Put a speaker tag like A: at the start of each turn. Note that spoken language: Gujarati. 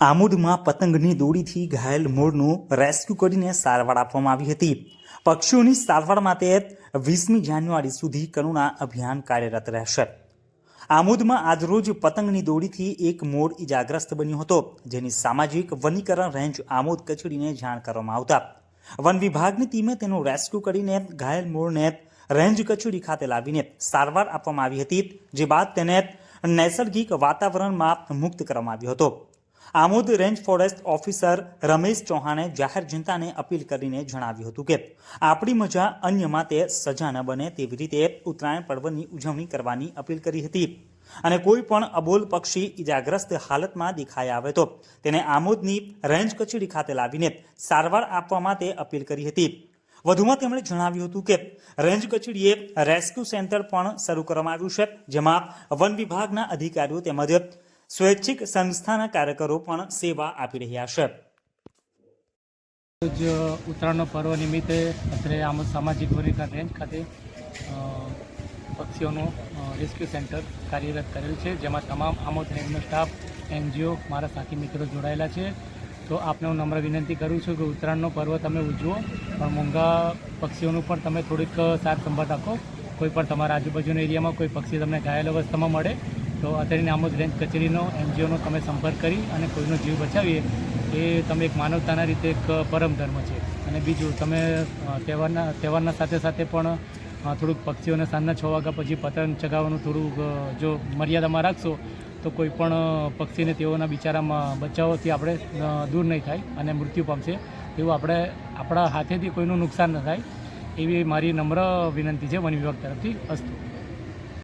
A: આમોદમાં પતંગની દોરીથી ઘાયલ મોરનું રેસ્ક્યુ કરીને સારવાર આપવામાં આવી હતી. પક્ષીઓની સારવાર માટે વીસમી જાન્યુઆરી સુધી કરુણા અભિયાન કાર્યરત રહેશે. આમોદમાં આજરોજ પતંગની દોરીથી એક મોર ઇજાગ્રસ્ત બન્યો હતો, જેની સામાજિક વનીકરણ રેન્જ આમોદ કચેરીને જાણ કરવામાં આવતા. વન વિભાગની ટીમે તેનું રેસ્ક્યુ કરીને ઘાયલ મોરને રેન્જ કચેરી ખાતે લાવીને સારવાર આપવામાં આવી હતી, જે બાદ તેને નૈસર્ગિક વાતાવરણમાં મુક્ત કરવામાં આવ્યો હતો. Amod range forest officer Ramesh ચૌહાણે જાહેર જનતાને અપીલ કરીને જણાવ્યું હતું કે, આપણી મજા અન્યમાં તે સજા ન બને તેવી રીતે ઉત્તરાયણ પર્વની ઉજવણી કરવાની અપીલ કરી હતી. અને કોઈ પણ અબોલ પક્ષી ઇજાગ્રસ્ત હાલતમાં દેખાઈ આવે તો તેને આમોદની રેન્જ કચેરી ખાતે લાવીને સારવાર આપવા માટે અપીલ કરી હતી. વધુમાં તેમણે જણાવ્યું હતું કે, રેન્જ કચેરીએ રેસ્ક્યુ સેન્ટર પણ શરૂ કરવામાં આવ્યું છે, જેમાં વન વિભાગના અધિકારીઓ તેમજ સ્વૈચ્છિક સંસ્થાના કાર્યકરો પણ સેવા આપી રહ્યા છે.
B: રોજ ઉત્તરાયણનો પર્વ નિમિત્તે અત્રે આમોદ સામાજિક વનીકરણ રેન્જ ખાતે પક્ષીઓનું રેસ્ક્યુ સેન્ટર કાર્યરત કરેલ છે, જેમાં તમામ આમોદ રેન્જનો સ્ટાફ, એનજીઓ, મારા સાથી મિત્રો જોડાયેલા છે. તો આપને હું નમ્ર વિનંતી કરું છું કે ઉત્તરાયણનો પર્વ તમે ઉજવો, પણ મોંઘા પક્ષીઓનું પણ તમે થોડીક સાર સંભાળ રાખો. કોઈ પણ તમારા આજુબાજુના એરિયામાં કોઈ પક્ષી તમને ઘાયલ અવસ્થામાં મળે તો અત્યારે આમોદ રેન્જ કચેરીનો, એનજીઓનો તમે સંપર્ક કરી અને કોઈનો જીવ બચાવીએ, એ તમે એક માનવતાના રીતે એક પરમ ધર્મ છે. અને બીજું, તમે તહેવારના તહેવારના સાથે સાથે પણ થોડુંક પક્ષીઓને સાંજના છ વાગ્યા પછી પતંગ ચગાવવાનું થોડુંક જો મર્યાદામાં રાખશો, તો કોઈ પણ પક્ષીને તેઓના બિચારામાં બચાવોથી આપણે દૂર નહીં થાય અને મૃત્યુ પામશે. એવું આપણે, આપણા હાથેથી કોઈનું નુકસાન ન થાય, એવી મારી નમ્ર વિનંતી છે વન વિભાગ તરફથી. અસ્તુ.